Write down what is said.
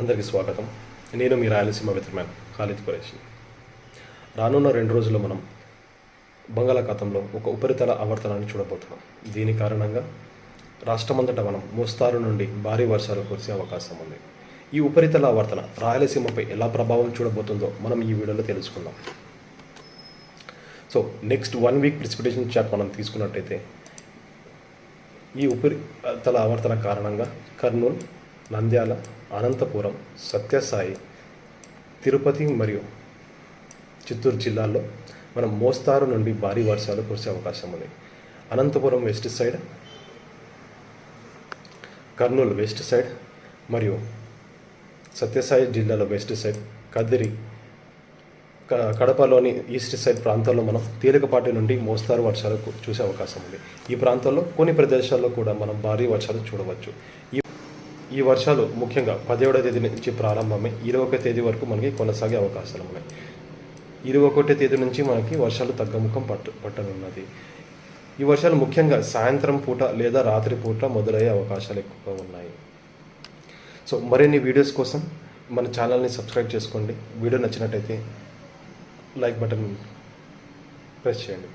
అందరికీ స్వాగతం. నేను మీ రాయలసీమ వెతర్మ్యాన్ ఖాళీద్ ఖురేషి. రానున్న రెండు రోజుల్లో మనం బంగాళాఖాతంలో ఒక ఉపరితల ఆవర్తనాన్ని చూడబోతున్నాం. దీని కారణంగా రాష్ట్రమంతటా మనం మోస్తారు నుండి భారీ వర్షాలు కురిసే అవకాశం ఉంది. ఈ ఉపరితల ఆవర్తన రాయలసీమపై ఎలా ప్రభావం చూడబోతుందో మనం ఈ వీడియోలో తెలుసుకుందాం. So next one week precipitation chart మనం తీసుకున్నట్టయితే ఈ ఉపరితల ఆవర్తన కారణంగా కర్నూలు నంద్యాల అనంతపురం సత్యసాయి తిరుపతి మరియు చిత్తూరు జిల్లాల్లో మనం మోస్తారు నుండి భారీ వర్షాలు కురిసే అవకాశం ఉంది. Anantapur west side Kurnool west side మరియు సత్యసాయి జిల్లాలో వెస్ట్ సైడ్ కదిరి క- కడపలోని ఈస్ట్ సైడ్ ప్రాంతాల్లో మనం తేలికపాటి నుండి మోస్తారు వర్షాలు చూసే అవకాశం ఉంది. ఈ ప్రాంతాల్లో కొన్ని ప్రదేశాల్లో కూడా మనం భారీ వర్షాలు చూడవచ్చు. ఈ ఈ వర్షాలు ముఖ్యంగా పదిహేడవ తేదీ నుంచి ప్రారంభమై ఇరవై ఒక తేదీ వరకు మనకి కొనసాగే అవకాశాలు ఉన్నాయి. ఇరవై ఒకటో తేదీ నుంచి మనకి వర్షాలు తగ్గముఖం పట్టు పట్టనున్నది. ఈ వర్షాలు ముఖ్యంగా సాయంత్రం పూట లేదా రాత్రి పూట మొదలయ్యే అవకాశాలు ఎక్కువగా ఉన్నాయి. సో మరిన్ని వీడియోస్ కోసం మన ఛానల్ని సబ్స్క్రైబ్ చేసుకోండి. వీడియో నచ్చినట్టయితే లైక్ బటన్ ప్రెస్ చేయండి.